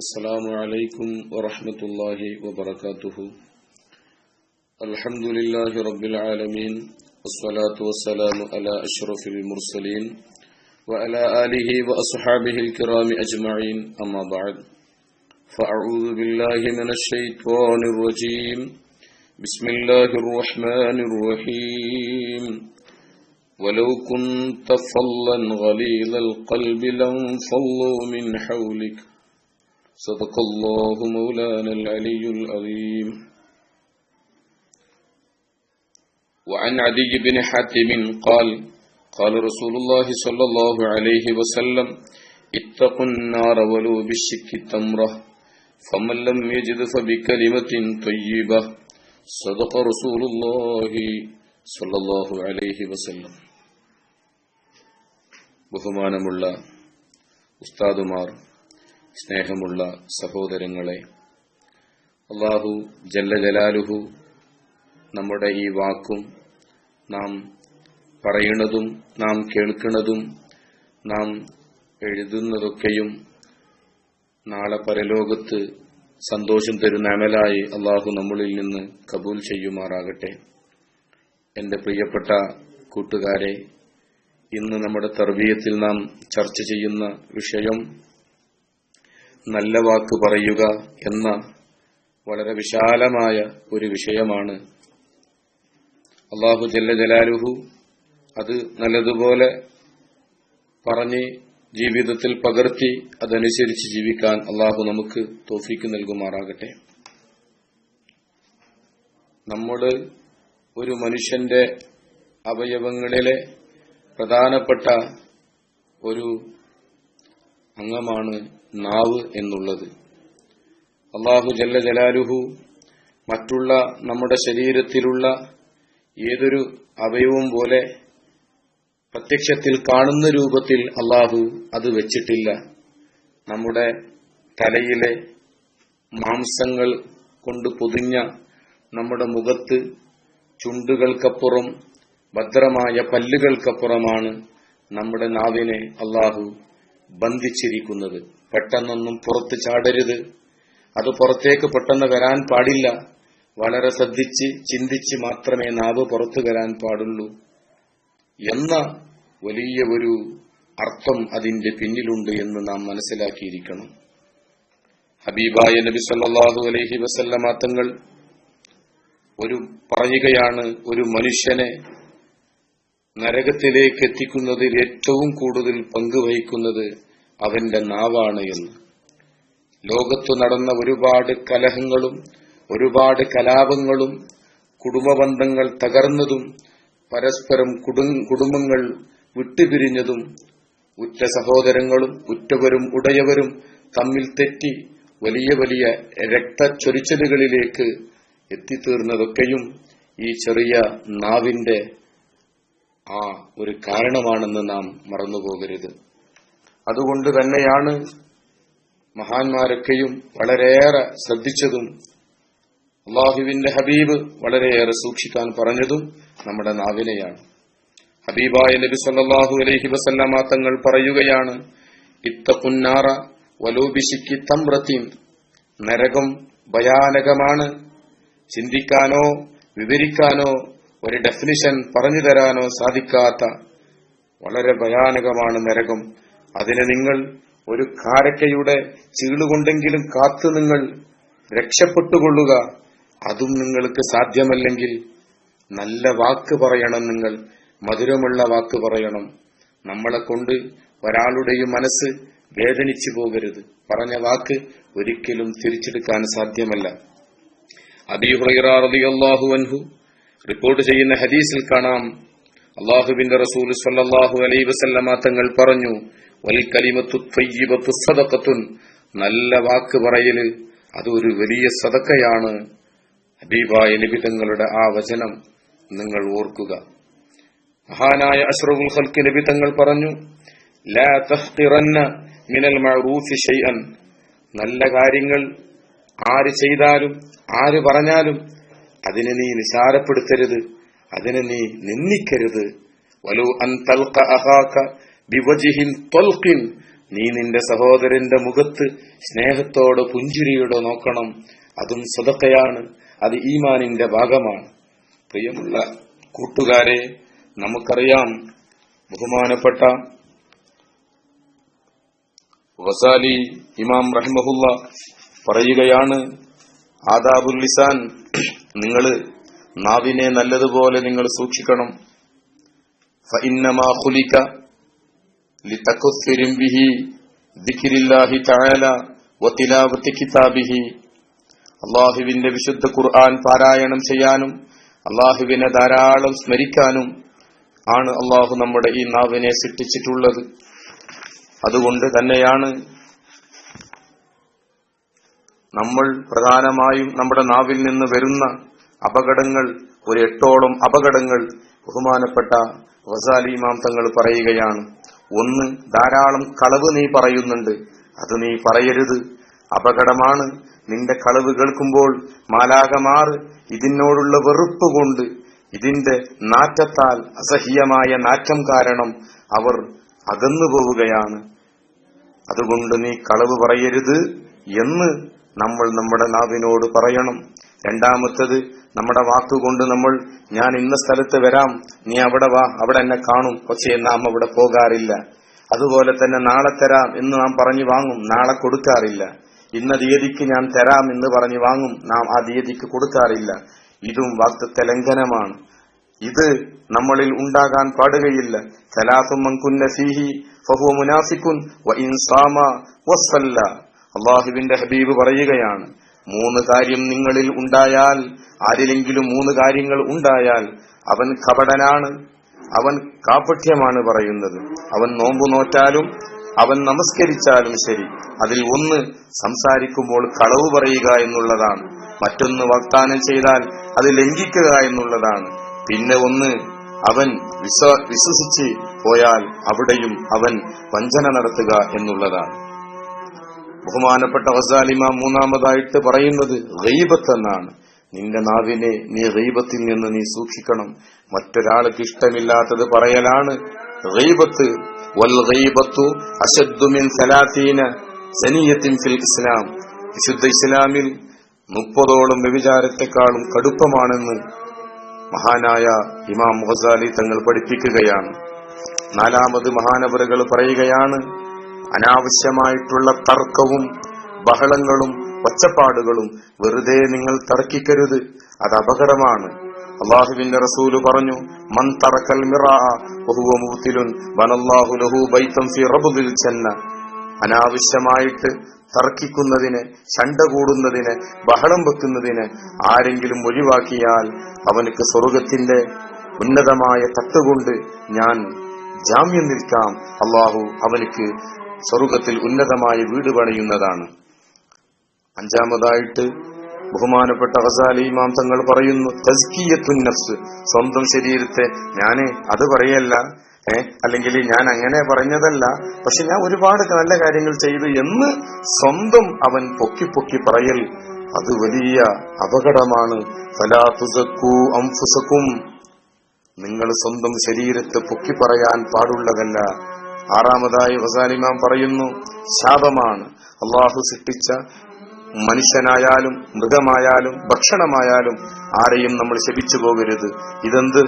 السلام عليكم ورحمة الله وبركاته. الحمد لله رب العالمين والصلاة والسلام على أشرف المرسلين وعلى آله وأصحابه الكرام أجمعين. أما بعد فأعوذ بالله من الشيطان الرجيم. بسم الله الرحمن الرحيم. ولو كنت فظا غليظ القلب لانفضوا من حولك. صدق الله مولانا العلي العظيم وعن عدي بن حاتم قال قال رسول الله صلى الله عليه وسلم اتقوا النار ولو بالشك تمره فمن لم يجد فبكلمة طيبة صدق رسول الله صلى الله عليه وسلم ബഹുമാനമുള്ള ഉസ്താദുമാർ സ്നേഹമുള്ള സഹോദരങ്ങളെ അള്ളാഹു ജല്ല ജലാലുഹു നമ്മുടെ ഈ വാക്കും നാം പറയുന്നതും നാം കേൾക്കുന്നതും നാം എഴുതുന്നതൊക്കെയും നാളെ പരലോകത്ത് സന്തോഷം തരുന്ന അമലായി അള്ളാഹു നമ്മളിൽ നിന്ന് കബൂൽ ചെയ്യുമാറാകട്ടെ. എന്റെ പ്രിയപ്പെട്ട കൂട്ടുകാരെ ഇന്ന് നമ്മുടെ തർബീയത്തിൽ നാം ചർച്ച ചെയ്യുന്ന വിഷയം നല്ല വാക്ക് പറയുക എന്ന വളരെ വിശാലമായ ഒരു വിഷയമാണ്. അള്ളാഹു ജല്ല ജലാലുഹു അത് നല്ലതുപോലെ പറഞ്ഞ് ജീവിതത്തിൽ പകർത്തി അതനുസരിച്ച് ജീവിക്കാൻ അള്ളാഹു നമുക്ക് തോഫിക്ക് നൽകുമാറാകട്ടെ. നമ്മുടെ ഒരു മനുഷ്യന്റെ അവയവങ്ങളിലെ പ്രധാനപ്പെട്ട ഒരു അംഗമാണ് നാവ് എന്നുള്ളത്. അള്ളാഹു ജല്ല ജലാലുഹു മറ്റുള്ള നമ്മുടെ ശരീരത്തിലുള്ള ഏതൊരു അവയവും പോലെ പ്രത്യക്ഷത്തിൽ കാണുന്ന രൂപത്തിൽ അള്ളാഹു അത് വെച്ചിട്ടില്ല. നമ്മുടെ തലയിലെ മാംസങ്ങൾ കൊണ്ട് പൊതിഞ്ഞ നമ്മുടെ മുഖത്ത് ചുണ്ടുകൾക്കപ്പുറം ഭദ്രമായ പല്ലുകൾക്കപ്പുറമാണ് നമ്മുടെ നാവിനെ അള്ളാഹു ബന്ധിച്ചിരിക്കുന്നത്. പെട്ടെന്നൊന്നും പുറത്ത് ചാടരുത്. അത് പുറത്തേക്ക് പെട്ടെന്ന് വരാൻ പാടില്ല. വളരെ ശ്രദ്ധിച്ച് ചിന്തിച്ച് മാത്രമേ നാവ് പുറത്തു വരാൻ പാടുള്ളൂ. എന്ന വലിയ ഒരു അർത്ഥം അതിന്റെ പിന്നിലുണ്ട് എന്ന് നാം മനസ്സിലാക്കിയിരിക്കണം. ഹബീബായ നബി സല്ലാഹു അലൈഹി വസല്ലമ തങ്ങൾ ഒരു പറയുകയാണ് ഒരു മനുഷ്യനെ നരകത്തിലേക്ക് എത്തിക്കുന്നതിൽ ഏറ്റവും കൂടുതൽ പങ്കുവഹിക്കുന്നത് അവന്റെ നാവാണ് എന്ന്. ലോകത്തു നടന്ന ഒരുപാട് കലഹങ്ങളും ഒരുപാട് കലാപങ്ങളും കുടുംബബന്ധങ്ങൾ തകർന്നതും പരസ്പരം കുടുംബങ്ങൾ വിട്ടുപിരിഞ്ഞതും ഉറ്റ സഹോദരങ്ങളും ഉറ്റവരും ഉടയവരും തമ്മിൽ തെറ്റി വലിയ വലിയ രക്തച്ചൊരിച്ചലുകളിലേക്ക് എത്തിത്തീർന്നതൊക്കെയും ഈ ചെറിയ നാവിന്റെ ആ ഒരു കാരണമാണെന്ന് നാം മറന്നുപോകരുത്. അതുകൊണ്ട് തന്നെയാണ് മഹാന്മാരൊക്കെയും വളരെയേറെ ശ്രദ്ധിച്ചതും അള്ളാഹുവിന്റെ ഹബീബ് വളരെയേറെ സൂക്ഷിക്കാൻ പറഞ്ഞതും നമ്മുടെ നാവിനെയാണ്. ഹബീബായ നബി സല്ലാഹു അലൈഹി വസല്ലമ തങ്ങൾ പറയുകയാണ് ഇത്തക്കുന്നാറ വലോബിശിക്ക് തമ്രത്തിയും നരകം ഭയാനകമാണ്. ചിന്തിക്കാനോ വിവരിക്കാനോ ഒരു ഡെഫിനിഷൻ പറഞ്ഞു തരാനോ സാധിക്കാത്ത വളരെ ഭയാനകമാണ് നരകം. അതിന് നിങ്ങൾ ഒരു കാരക്കയുടെ ചീളുകൊണ്ടെങ്കിലും കാത്തു നിങ്ങൾ രക്ഷപ്പെട്ടുകൊള്ളുക. അതും നിങ്ങൾക്ക് സാധ്യമല്ലെങ്കിൽ നല്ല വാക്ക് പറയണം നിങ്ങൾ. മധുരമുള്ള വാക്ക് പറയണം. നമ്മളെ കൊണ്ട് ഒരാളുടെയും മനസ്സ് വേദനിച്ചു പോകരുത്. പറഞ്ഞ വാക്ക് ഒരിക്കലും തിരിച്ചെടുക്കാൻ സാധ്യമല്ല. അബിഹുറൈറാഹു അൻഹു റിപ്പോർട്ട് ചെയ്യുന്ന ഹദീസിൽ കാണാം. അള്ളാഹുബിന്റെ റസൂൽ സല്ലാഹു അലൈ വസല്ലമ തങ്ങൾ പറഞ്ഞു വൽ നല്ല വാക്ക് പറയൽ അതൊരു വലിയ സദക്കയാണ് ഹബീബായ നിബിതങ്ങളുടെ ആ വചനം നിങ്ങൾ ഓർക്കുക. മഹാനായ അഷ്റഫുൽ ഹൽക്ക് നബി തങ്ങൾ പറഞ്ഞു ലാ മിനൽ മഅറൂഫി നല്ല കാര്യങ്ങൾ ആര് ചെയ്താലും ആര് പറഞ്ഞാലും അതിനെ നീ നിസാരപ്പെടുത്തരുത്. അതിനെ നീ നിന്ദിക്കരുത്. വലു അൻ തൽഖ അഹാക ബിവജിഹിൻ തൊൽക്കിൻ നീ നിന്റെ സഹോദരന്റെ മുഖത്ത് സ്നേഹത്തോടെ പുഞ്ചിരിയോടെ നോക്കണം. അതും സ്വതക്കയാണ് അത് ഈമാനിന്റെ ഭാഗമാണ്. പ്രിയമുള്ള കൂട്ടുകാരെ നമുക്കറിയാം ബഹുമാനപ്പെട്ട വസാലി ഇമാം റഹ്മഹുല്ല പറയുകയാണ് ആദാബുൽ ലിസാൻ നിങ്ങൾ നാവിനെ നല്ലതുപോലെ നിങ്ങൾ സൂക്ഷിക്കണം. അള്ളാഹുവിന്റെ വിശുദ്ധ ഖുർആൻ പാരായണം ചെയ്യാനും അള്ളാഹുവിനെ ധാരാളം സ്മരിക്കാനും ആണ് അള്ളാഹു നമ്മുടെ ഈ നാവിനെ സൃഷ്ടിച്ചിട്ടുള്ളത്. അതുകൊണ്ട് തന്നെയാണ് നമ്മൾ പ്രധാനമായും നമ്മുടെ നാവിൽ നിന്ന് വരുന്ന അപകടങ്ങൾ ഒരു എട്ടോളം അപകടങ്ങൾ ബഹുമാനപ്പെട്ട വസാലി ഇമാം തങ്ങൾ പറയുകയാണ്. ഒന്ന് ധാരാളം കളവ് നീ പറയുന്നുണ്ട്. അത് നീ പറയരുത്. അപകടമാണ്. നിന്റെ കളവ് കേൾക്കുമ്പോൾ മാലാകമാർ ഇതിനോടുള്ള വെറുപ്പ് കൊണ്ട് ഇതിന്റെ നാറ്റത്താൽ അസഹ്യമായ നാറ്റം കാരണം അവർ അകന്നു പോവുകയാണ് അതുകൊണ്ട് നീ കളവ് പറയരുത് എന്ന് നമ്മൾ നമ്മുടെ നാവിനോട് പറയണം. രണ്ടാമത്തത് നമ്മുടെ വാക്കുകൊണ്ട് നമ്മൾ ഞാൻ ഇന്ന സ്ഥലത്ത് വരാം. നീ അവിടെ വാ. അവിടെ എന്നെ കാണും. പക്ഷേ നാം അവിടെ പോകാറില്ല. അതുപോലെ തന്നെ നാളെ തരാം എന്ന് നാം പറഞ്ഞു വാങ്ങും. നാളെ കൊടുക്കാറില്ല. ഇന്ന തീയതിക്ക് ഞാൻ തരാം എന്ന് പറഞ്ഞു വാങ്ങും. നാം ആ തീയതിക്ക് കൊടുക്കാറില്ല. ഇതും വാക്തത്വ ലംഘനമാണ് ഇത് നമ്മളിൽ ഉണ്ടാകാൻ പാടുകയില്ല. സലാസുമൻകുന്ന ഫീഹി ഫഹുവ മുനാഫിക്കുൻ വ ഇൻസാമ വസ്സല്ല അള്ളാഹുവിന്റെ ഹബീബ് പറയുകയാണ് മൂന്ന് കാര്യം നിങ്ങളിൽ ഉണ്ടായാൽ ആരിലെങ്കിലും മൂന്ന് കാര്യങ്ങൾ ഉണ്ടായാൽ അവൻ കപടനാണ് അവൻ കാപഠ്യമാണ് പറയുന്നത്. അവൻ നോമ്പു നോറ്റാലും അവൻ നമസ്കരിച്ചാലും ശരി. അതിൽ ഒന്ന് സംസാരിക്കുമ്പോൾ കളവ് പറയുക എന്നുള്ളതാണ്. മറ്റൊന്ന് വാഗ്ദാനം ചെയ്താൽ അത് ലംഘിക്കുക എന്നുള്ളതാണ്. പിന്നെ ഒന്ന് അവൻ വിശ്വ വിശ്വസിച്ച് പോയാൽ അവിടെയും അവൻ വഞ്ചന നടത്തുക എന്നുള്ളതാണ്. ബഹുമാനപ്പെട്ട വസാലിമ മൂന്നാമതായിട്ട് പറയുന്നത് ഗൈബത്ത് എന്നാണ് നിന്റെ നാവിനെ നീ ഗൈബത്തിൽ നിന്ന് നീ സൂക്ഷിക്കണം. മറ്റൊരാൾക്ക് ഇഷ്ടമില്ലാത്തത് പറയലാണ്. ഗൈബത്ത് വൽ ഗൈബത്തു അശദ്ദുമിൻ സലാത്തീന സനീയത്തിൻ ഫിൽ ഇസ്ലാം. വിശുദ്ധ ഇസ്ലാമിൽ മുപ്പതോളം വ്യഭിചാരത്തെക്കാളും കടുപ്പമാണെന്ന് മഹാനായ ഇമാം മുഹസാലി തങ്ങൾ പഠിപ്പിക്കുകയാണ്. നാലാമത് മഹാനവറുകൾ പറയുകയാണ് അനാവശ്യമായിട്ടുള്ള തർക്കവും ബഹളങ്ങളും ഒച്ചപ്പാടുകളും വെറുതെ നിങ്ങൾ തർക്കിക്കരുത്. അത് അപകടമാണ്. അള്ളാഹുവിന്റെ റസൂൽ പറഞ്ഞു മൻ തറക്കൽ അനാവശ്യമായിട്ട് തർക്കിക്കുന്നതിന് ശണ്ട കൂടുന്നതിന് ബഹളം വെക്കുന്നതിന് ആരെങ്കിലും ഒഴിവാക്കിയാൽ അവനക്ക് സ്വർഗത്തിന്റെ ഉന്നതമായ തട്ടുകൊണ്ട് ഞാൻ ജാമ്യം നിൽക്കാം. അള്ളാഹു അവനക്ക് സ്വർഗത്തിൽ ഉന്നതമായ വീട് പണിയുന്നതാണ്. അഞ്ചാമതായിട്ട് ബഹുമാനപ്പെട്ട ഹസാലി ഇമാം തങ്ങൾ പറയുന്നു തസ്കിയത്തുൻ നഫ്സ്. സ്വന്തം ശരീരത്തെ ഞാൻ അത് പറയല്ല ഏ അല്ലെങ്കിൽ ഞാൻ അങ്ങനെ പറഞ്ഞതല്ല പക്ഷെ ഞാൻ ഒരുപാട് നല്ല കാര്യങ്ങൾ ചെയ്തു എന്ന് സ്വന്തം അവൻ പൊക്കി പൊക്കി പറയൽ അത് വലിയ അപകടമാണ്. നിങ്ങൾ സ്വന്തം ശരീരത്തെ പൊക്കി പറയാൻ പാടുള്ളതല്ല. ആറാമതായി വസാലിമാം പറയുന്നു ശാപമാണ്. അള്ളാഹു സൃഷ്ടിച്ച മനുഷ്യനായാലും മൃഗമായാലും ഭക്ഷണമായാലും ആരെയും നമ്മൾ ശപിച്ചു പോകരുത്. ഇതെന്ത്?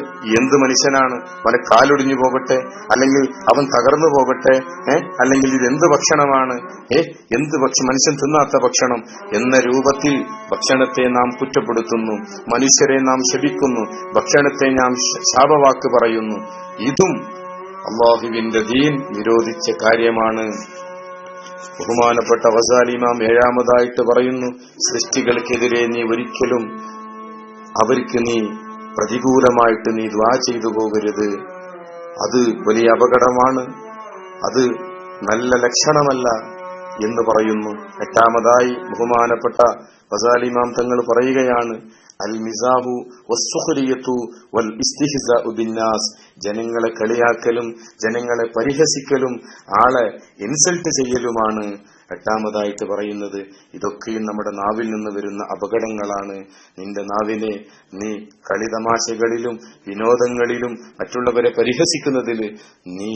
എന്ത് മനുഷ്യനാണ്? അവനെ കാലൊടിഞ്ഞു പോകട്ടെ? അല്ലെങ്കിൽ അവൻ തകർന്നു പോകട്ടെ? ഏ? അല്ലെങ്കിൽ ഇതെന്ത് ഭക്ഷണമാണ്? ഏ? എന്ത് മനുഷ്യൻ തിന്നാത്ത ഭക്ഷണം എന്ന രൂപത്തിൽ ഭക്ഷണത്തെ നാം കുറ്റപ്പെടുത്തുന്നു. മനുഷ്യരെ നാം ശപിക്കുന്നു. ഭക്ഷണത്തെ നാം ശാപവാക്ക് പറയുന്നു. ഇതും അള്ളാഹുവിന്റെ ദീൻ നിരോധിച്ച കാര്യമാണ്. ബഹുമാനപ്പെട്ട വസാലിമാം ഏഴാമതായിട്ട് പറയുന്നു സൃഷ്ടികൾക്കെതിരെ നീ ഒരിക്കലും അവർക്ക് നീ പ്രതികൂലമായിട്ട് നീ ദ്വാ ചെയ്തു പോകരുത്. അത് വലിയ അപകടമാണ്. അത് നല്ല ലക്ഷണമല്ല. എന്ന് പറയുന്നു. എട്ടാമതായി ബഹുമാനപ്പെട്ട ഫസാലിമാം തങ്ങൾ പറയുകയാണ് അൽ മിസാബു വസ്സുഖരിയത്തു വൽ ബിന്നാസ്. ജനങ്ങളെ കളിയാക്കലും ജനങ്ങളെ പരിഹസിക്കലും ആളെ ഇൻസൾട്ട് ചെയ്യലുമാണ്. എട്ടാമതായിട്ട് പറയുന്നത് ഇതൊക്കെയും നമ്മുടെ നാവിൽ നിന്ന് വരുന്ന അപകടങ്ങളാണ്. നിന്റെ നാവിനെ നീ കളിതമാശകളിലും വിനോദങ്ങളിലും മറ്റുള്ളവരെ പരിഹസിക്കുന്നതിൽ നീ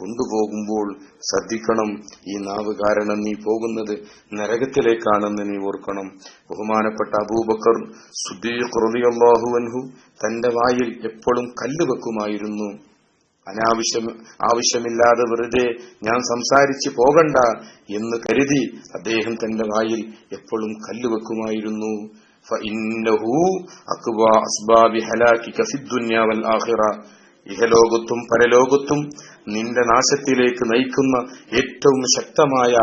കൊണ്ടുപോകുമ്പോൾ ശ്രദ്ധിക്കണം. ഈ നാവ് കാരണം നീ പോകുന്നത് നരകത്തിലേക്കാണെന്ന് നീ ഓർക്കണം. ബഹുമാനപ്പെട്ട അബൂബക്കർ സുദ്ദീഖ് റളിയല്ലാഹു അൻഹു തന്റെ വായിൽ എപ്പോഴും കല്ല് വെക്കുമായിരുന്നു. അനാവശ്യം ആവശ്യമില്ലാതെ വെറുതെ ഞാൻ സംസാരിച്ചു പോകണ്ട എന്ന് കരുതി അദ്ദേഹം തന്റെ വായിൽ എപ്പോഴും കല്ലുവെക്കുമായിരുന്നു ഇഹലോകത്തും പരലോകത്തും നിന്റെ നാശത്തിലേക്ക് നയിക്കുന്ന ഏറ്റവും ശക്തമായ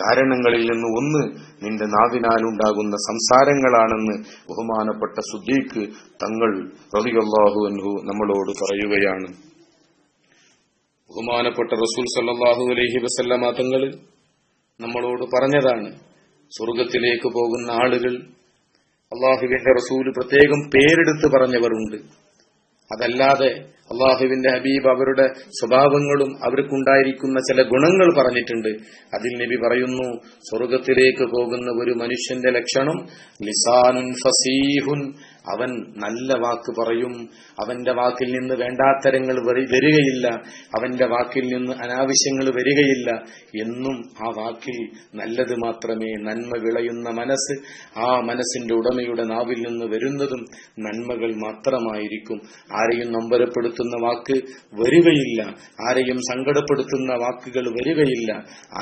കാരണങ്ങളിൽ നിന്ന് ഒന്ന് നിന്റെ നാവിനാലുണ്ടാകുന്ന സംസാരങ്ങളാണെന്ന് ബഹുമാനപ്പെട്ട സുദ്ദീഖ് തങ്ങൾ റതിയല്ലാഹു അൻഹു നമ്മളോട് പറയുകയാണ്. ബഹുമാനപ്പെട്ട റസൂൽ സല്ലാഹു അലഹി വസല്ലമ തങ്ങൾ നമ്മളോട് പറഞ്ഞതാണ് സ്വർഗത്തിലേക്ക് പോകുന്ന ആളുകൾ അള്ളാഹുവിന്റെ റസൂൽ പ്രത്യേകം പേരെടുത്ത് പറഞ്ഞവരുണ്ട്. അതല്ലാതെ അള്ളാഹുവിന്റെ ഹബീബ് അവരുടെ സ്വഭാവങ്ങളും അവർക്കുണ്ടായിരിക്കുന്ന ചില ഗുണങ്ങൾ പറഞ്ഞിട്ടുണ്ട്. അതിൽ നബി പറയുന്നു സ്വർഗത്തിലേക്ക് പോകുന്ന ഒരു മനുഷ്യന്റെ ലക്ഷണം ലിസാനുൻ ഫസീഹുൻ അവൻ നല്ല വാക്ക് പറയും അവന്റെ വാക്കിൽ നിന്ന് വേണ്ടാത്തരങ്ങൾ വരികയില്ല അവന്റെ വാക്കിൽ നിന്ന് അനാവശ്യങ്ങൾ വരികയില്ല എന്നും ആ വാക്കിൽ നല്ലത് മാത്രമേ നന്മ വിളയുന്ന മനസ്സ് ആ മനസ്സിന്റെ ഉടമയുടെ നാവിൽ നിന്ന് വരുന്നതും നന്മകൾ മാത്രമായിരിക്കും. ആരെയും നമ്പരപ്പെടുത്തുന്ന വാക്ക് വരികയില്ല ആരെയും സങ്കടപ്പെടുത്തുന്ന വാക്കുകൾ വരികയില്ല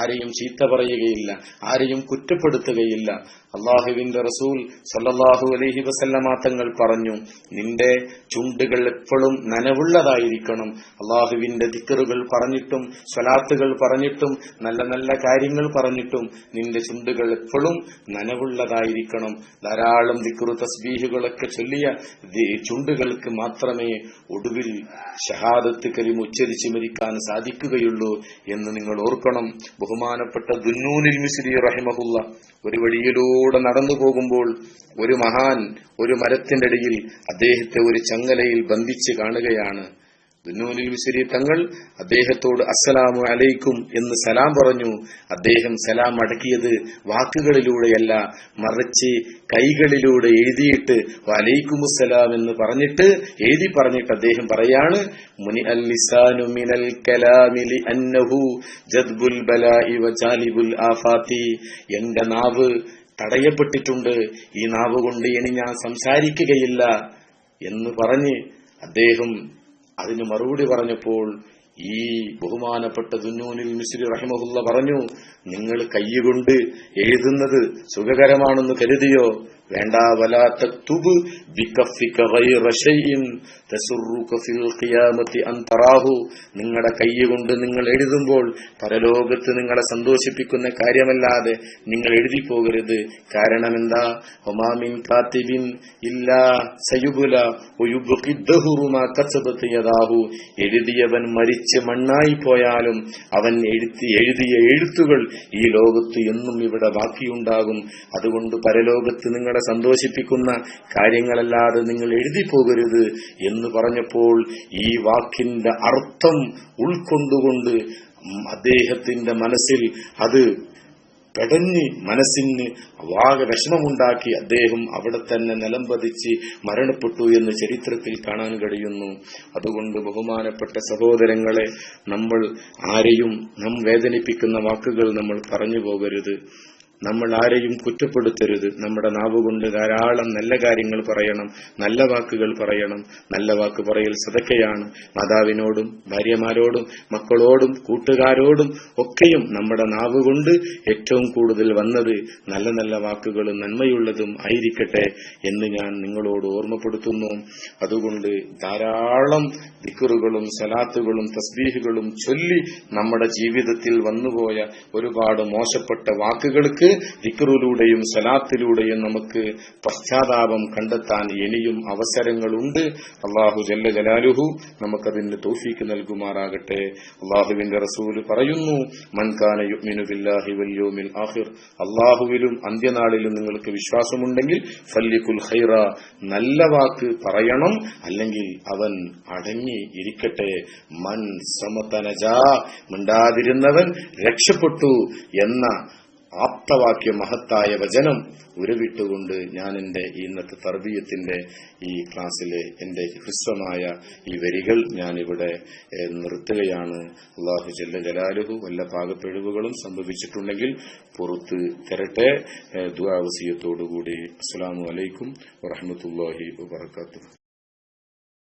ആരെയും ചീത്ത പറയുകയില്ല ആരെയും കുറ്റപ്പെടുത്തുകയില്ല. അള്ളാഹുവിന്റെ റസൂൽ സല്ലാഹു അലഹി വസല്ലമ തങ്ങൾ പറഞ്ഞു നിന്റെ ചുണ്ടുകൾ എപ്പോഴും നനവുള്ളതായിരിക്കണം. അള്ളാഹുവിന്റെ ദിക്കറുകൾ പറഞ്ഞിട്ടും സ്വലാത്തുകൾ പറഞ്ഞിട്ടും നല്ല നല്ല കാര്യങ്ങൾ പറഞ്ഞിട്ടും നിന്റെ ചുണ്ടുകൾ എപ്പോഴും നനവുള്ളതായിരിക്കണം. ധാരാളം ദിക്കറു തസ്ബീഹുകളൊക്കെ ചൊല്ലിയ ചുണ്ടുകൾക്ക് മാത്രമേ ഒടുവിൽ ഷഹാദത്ത് കരിമ ഉച്ചരിച്ച് മരിക്കാൻ സാധിക്കുകയുള്ളൂ എന്ന് നിങ്ങൾ ഓർക്കണം. ബഹുമാനപ്പെട്ട ദുന്നൂനിൽ മിസ്രി റഹിമഹുല്ല ഒരു വഴിയിലൂടെ നടന്നു പോകുമ്പോൾ ഒരു മഹാൻ ഒരു മരത്തിന്റെ അടിയിൽ അദ്ദേഹത്തെ ഒരു ചങ്ങലയിൽ ബന്ധിച്ച് കാണുകയാണ്. ദുന്നൂനിൽ തങ്ങൾ അദ്ദേഹത്തോട് അസ്സലാമു അലൈക്കും എന്ന് സലാം പറഞ്ഞു. അദ്ദേഹം സലാം അടക്കിയത് വാക്കുകളിലൂടെയല്ല മറിച്ച് കൈകളിലൂടെ എഴുതിയിട്ട് വലൈക്കുമുസ്സലാം എന്ന് പറഞ്ഞിട്ട് എഴുതി പറഞ്ഞിട്ട് അദ്ദേഹം പറയാണ് മുനി അൽ ലിസാനു മിനൽ കലാമിലി അന്നഹു ജദ്ബുൽ ബലാഇ വജാലിബുൽ ആഫാത്തി. എന്റെ നാവ് തടയപ്പെട്ടിട്ടുണ്ട് ഈ നാവ് കൊണ്ട് ഇനി ഞാൻ സംസാരിക്കുകയില്ല എന്ന് പറഞ്ഞ് അദ്ദേഹം അതിന് മറുപടി പറഞ്ഞപ്പോൾ ഈ ബഹുമാനപ്പെട്ട ദുന്നൂനിൽ മിശ്രി റഹിമഹുല്ല പറഞ്ഞു നിങ്ങൾ കൈകൊണ്ട് എഴുതുന്നത് സുഖകരമാണെന്ന് കരുതിയോ? വേണ്ട വലാത്ത തുബ് ബികഫിക ഗൈറ ഷൈഇൻ തസുറുക ഫിൽ ഖിയാമത്തി അൻ തറാഹു. നിങ്ങളുടെ കൈകൊണ്ട് നിങ്ങൾ എഴുതുമ്പോൾ പരലോകത്ത് നിങ്ങളെ സന്തോഷിപ്പിക്കുന്ന കാര്യമല്ലാതെ നിങ്ങൾ എഴുതി പോകരുത് കാരണം എന്താ ഹൊമാമിൻ കാത്തിബിൻ ഇല്ലാ സയുബുല എഴുതിയവൻ മരിച്ച് മണ്ണായി പോയാലും അവൻ എഴുത്തി എഴുതിയ എഴുത്തുകൾ ഈ ലോകത്ത് എന്നും ഇവിടെ ബാക്കിയുണ്ടാകും. അതുകൊണ്ട് പരലോകത്ത് നിങ്ങളെ സന്തോഷിപ്പിക്കുന്ന കാര്യങ്ങളല്ലാതെ നിങ്ങൾ എഴുതി പോകരുത് എന്ന് പറഞ്ഞപ്പോൾ ഈ വാക്കിന്റെ അർത്ഥം ഉൾക്കൊണ്ടുകൊണ്ട് അദ്ദേഹത്തിന്റെ മനസ്സിൽ അത് പെടഞ്ഞ് മനസ്സിന് വാക വിഷമമുണ്ടാക്കി അദ്ദേഹം അവിടെ തന്നെ നിലംപതിച്ച് മരണപ്പെട്ടു എന്ന് ചരിത്രത്തിൽ കാണാൻ കഴിയുന്നു. അതുകൊണ്ട് ബഹുമാനപ്പെട്ട സഹോദരങ്ങളെ നമ്മൾ ആരെയും നാം വേദനിപ്പിക്കുന്ന വാക്കുകൾ നമ്മൾ പറഞ്ഞു പോകരുത്. നമ്മൾ ആരെയും കുറ്റപ്പെടുത്തരുത്. നമ്മുടെ നാവുകൊണ്ട് ധാരാളം നല്ല കാര്യങ്ങൾ പറയണം നല്ല വാക്കുകൾ പറയണം. നല്ല വാക്ക് പറയൽ സതക്കയാണ് മാതാവിനോടും ഭാര്യമാരോടും മക്കളോടും കൂട്ടുകാരോടും ഒക്കെയും നമ്മുടെ നാവുകൊണ്ട് ഏറ്റവും കൂടുതൽ വന്നത് നല്ല നല്ല വാക്കുകളും നന്മയുള്ളതും ആയിരിക്കട്ടെ എന്ന് ഞാൻ നിങ്ങളോട് ഓർമ്മപ്പെടുത്തുന്നു. അതുകൊണ്ട് ധാരാളം ദിക്കറുകളും സലാത്തുകളും തസ്ബീഹുകളും ചൊല്ലി നമ്മുടെ ജീവിതത്തിൽ വന്നുപോയ ഒരുപാട് മോശപ്പെട്ട വാക്കുകൾക്ക് ദിക്കറിലൂടെയും സലാത്തിലൂടെയും നമുക്ക് പശ്ചാത്താപം കണ്ടെത്താൻ ഇനിയും അവസരങ്ങളുണ്ട്. അള്ളാഹു ജല്ല ജലാലുഹു നമുക്കതിന് തോഫീക്ക് നൽകുമാറാകട്ടെ. അള്ളാഹുവിന്റെ റസൂൽ പറയുന്നു മൻകാന യുഗ്മിനു ബില്ലാഹി വൽ ആഹിർ അള്ളാഹുവിലും അന്ത്യനാളിലും നിങ്ങൾക്ക് വിശ്വാസമുണ്ടെങ്കിൽ ഫല്ലിഖുൽ ഖൈറ നല്ല വാക്ക് പറയണം. അല്ലെങ്കിൽ അവൻ അടങ്ങി ഇരിക്കട്ടെ. മൻ സമതനജ മിണ്ടാതിരുന്നവൻ രക്ഷപ്പെട്ടു എന്ന ആപ്തവാക്യ മഹത്തായ വചനം ഉരുവിട്ടുകൊണ്ട് ഞാൻ എന്റെ ഇന്നത്തെ തർബീയത്തിന്റെ ഈ ക്ലാസ്സിലെ എന്റെ ഹ്രസ്വമായ ഈ വരികൾ ഞാനിവിടെ നിർത്തുകയാണ്. അള്ളാഹു ജല്ല ജലാലുഹു വല്ല പാകപ്പിഴവുകളും സംഭവിച്ചിട്ടുണ്ടെങ്കിൽ പുറത്ത് തരട്ടെ. ദുരാവസീയത്തോടുകൂടി അസ്സാം വലൈക്കും വറഹമത്തല്ലാഹി വബറകാതുഹു.